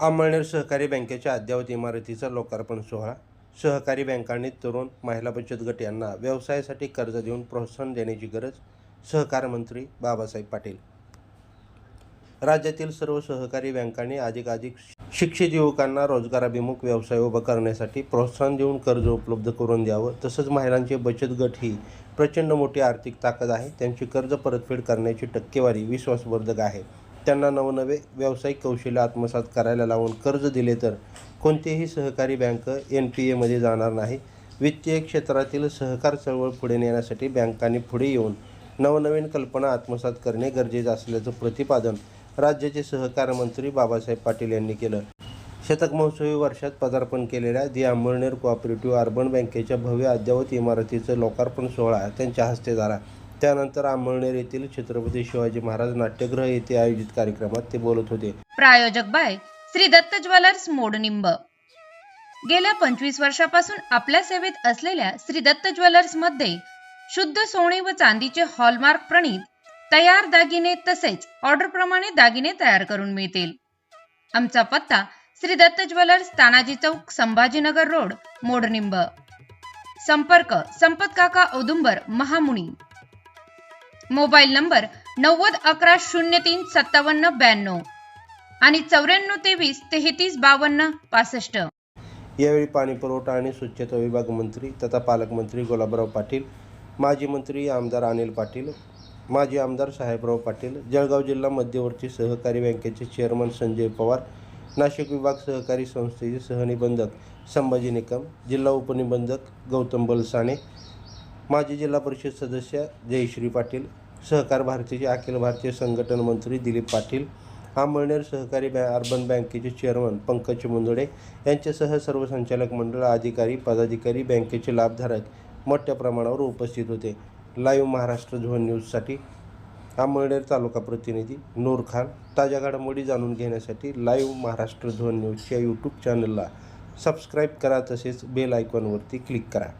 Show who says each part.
Speaker 1: अंमळनेर सहकारी बँकेच्या अद्ययावत इमारतीचा लोकार्पण सोहळा. सहकारी बँकांनी तरुण महिला बचत गट यांना व्यवसायासाठी कर्ज देऊन प्रोत्साहन देण्याची गरज सहकार मंत्री बाबासाहेब पाटील. राज्यातील सर्व सहकारी बँकांनी अधिकाधिक शिक्षित युवकांना रोजगाराभिमुख व्यवसाय उभा करण्यासाठी प्रोत्साहन देऊन कर्ज उपलब्ध करून द्यावं. तसंच महिलांचे बचत गट ही प्रचंड मोठी आर्थिक ताकद आहे. त्यांची कर्ज परतफेड करण्याची टक्केवारी विश्वासवर्धक आहे. त्यांना नवनवे व्यावसायिक कौशल्य आत्मसात करायला लावून कर्ज दिले तर कोणतीही सहकारी बँक एन पी एमध्ये जाणार नाही. वित्तीय क्षेत्रातील सहकार चळवळ पुढे नेण्यासाठी बँकांनी पुढे येऊन नवनवीन कल्पना आत्मसात करणे गरजेचं असल्याचं प्रतिपादन राज्याचे सहकार मंत्री बाबासाहेब पाटील यांनी केलं. शतक महोत्सवी वर्षात पदार्पण केलेल्या दि अंबळनेर कोऑपरेटिव्ह अर्बन बँकेच्या भव्य अद्ययावत इमारतीचं लोकार्पण सोहळा त्यांच्या हस्ते झाला. त्यानंतर अंबळनेर येथील छत्रपती शिवाजी महाराज नाट्यगृह येथे आयोजित कार्यक्रमात ते बोलत होते.
Speaker 2: प्रायोजक बाय श्री दत्त ज्वेलर्स मोडनिंब गेल्या पंचवीस वर्षापासून आपल्या सेवेत असलेल्या श्री दत्त ज्वेलर्समध्ये शुद्ध सोने व चांदीचे हॉलमार्क प्रणीत तयार दागिने तसेच ऑर्डर प्रमाणे दागिने तयार करून मिळतील. आमचा पत्ता श्री दत्त ज्वेलर्स तानाजी चौक संभाजीनगर रोड मोडनिंब संपर्क संपत काका औदुंबर महामुनी. मोबाईल नंबर नव्वद अकरा शून्य तीन सत्तावन्न ब्याण्णव आणि चौऱ्याण्णव तेवीस तेहतीस बावन्न पासष्ट.
Speaker 1: यावेळी पाणीपुरवठा आणि स्वच्छता विभाग मंत्री तथा पालकमंत्री गुलाबराव पाटील माजी मंत्री आमदार अनिल पाटील माजी आमदार साहेबराव पाटील जळगाव जिल्हा मध्यवर्ती सहकारी बँकेचे चेअरमन संजय पवार नाशिक विभाग सहकारी संस्थेचे सहनिबंधक संभाजी निकम जिल्हा उपनिबंधक गौतम बलसाणे माजी जिल्हा परिषद सदस्य जयश्री पाटील सहकार भारतीचे अखिल भारतीय संघटन मंत्री दिलीप पाटील आंबळनेर सहकारी बॅ अर्बन बँकेचे चेअरमन पंकज मुंदडे यांच्यासह सर्व संचालक मंडळ अधिकारी पदाधिकारी बँकेचे लाभधारक मोठ्या प्रमाणावर उपस्थित होते. लाईव्ह महाराष्ट्र झोन न्यूजसाठी अंबळनेर तालुका प्रतिनिधी नूर खान. ताज्या घडामोडी जाणून घेण्यासाठी लाईव्ह महाराष्ट्र झोन न्यूजच्या यूट्यूब चॅनलला सबस्क्राईब करा तसेच बेल आयकॉनवरती क्लिक करा.